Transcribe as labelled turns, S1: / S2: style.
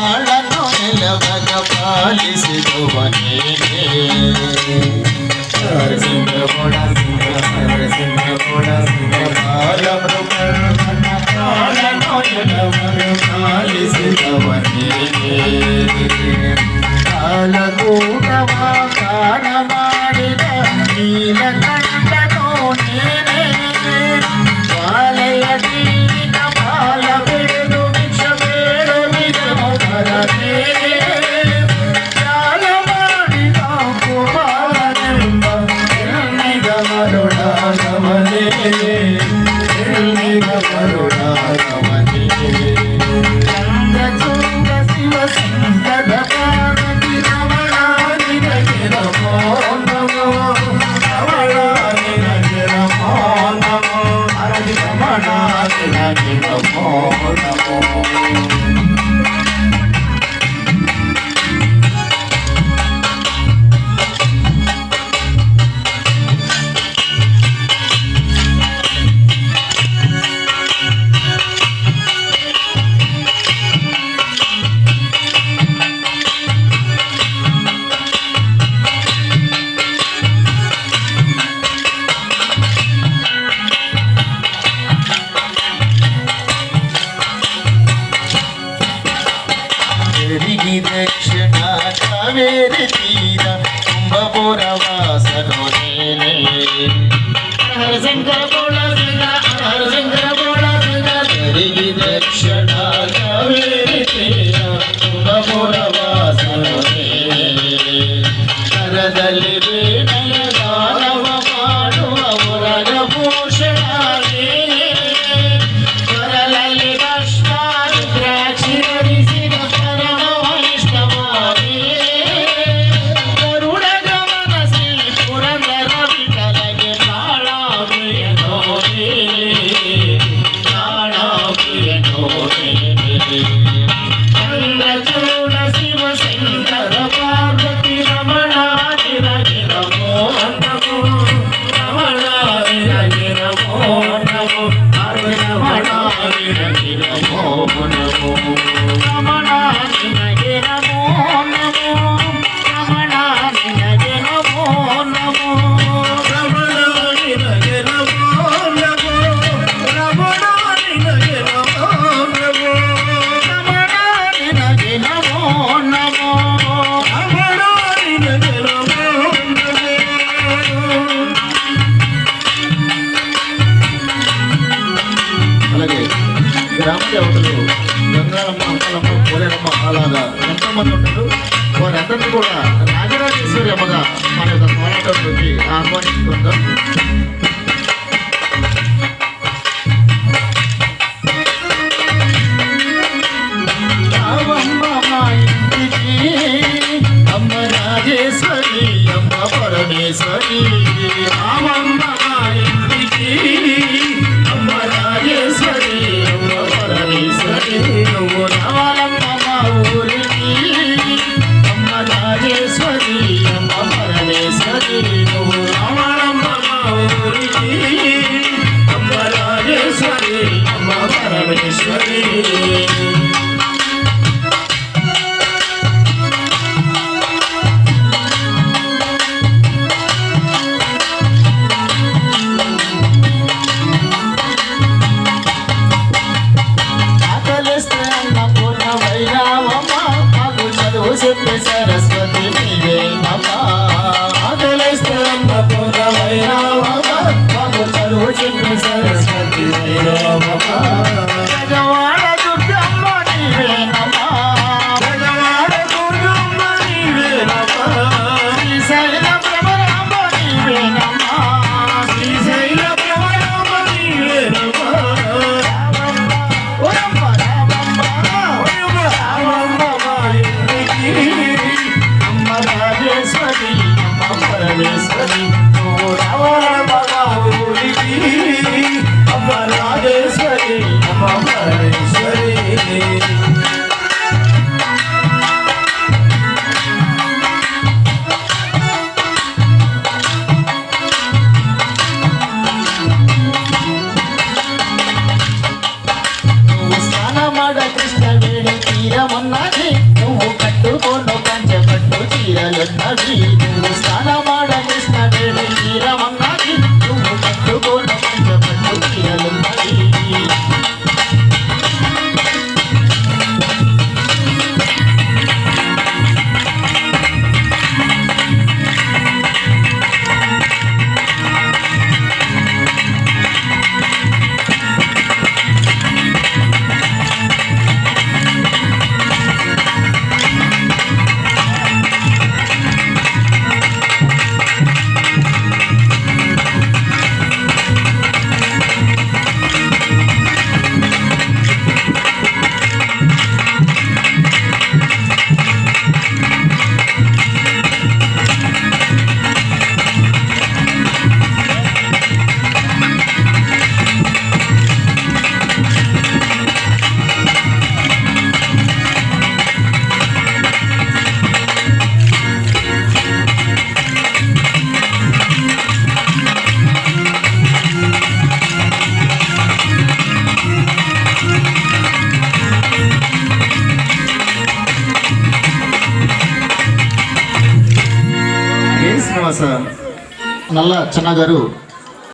S1: ಆಳನು ನಿಲವಗ ಪಾಲಿಸಿದುವನೇ Gracias. भूमि दक्षिणा कावेरी तीरा। कुंभपुरवास रोने बोला सुना हर शंकर बोला सुना तेरी दक्षिणा कावेरी ఎంతో మంది ఉంటారు వారందరినీ కూడా రాజరాజేశ్వరి అమ్మగా మన యొక్క కోలాటంలోకి ఆహ్వానించుకుందాం. అమ్మ రాజేశ్వరి అమ్మ పరమేశ్వరి. పరమేశ్వరి నువ్వు రావాల నల్ల శ్రీనివాస గారు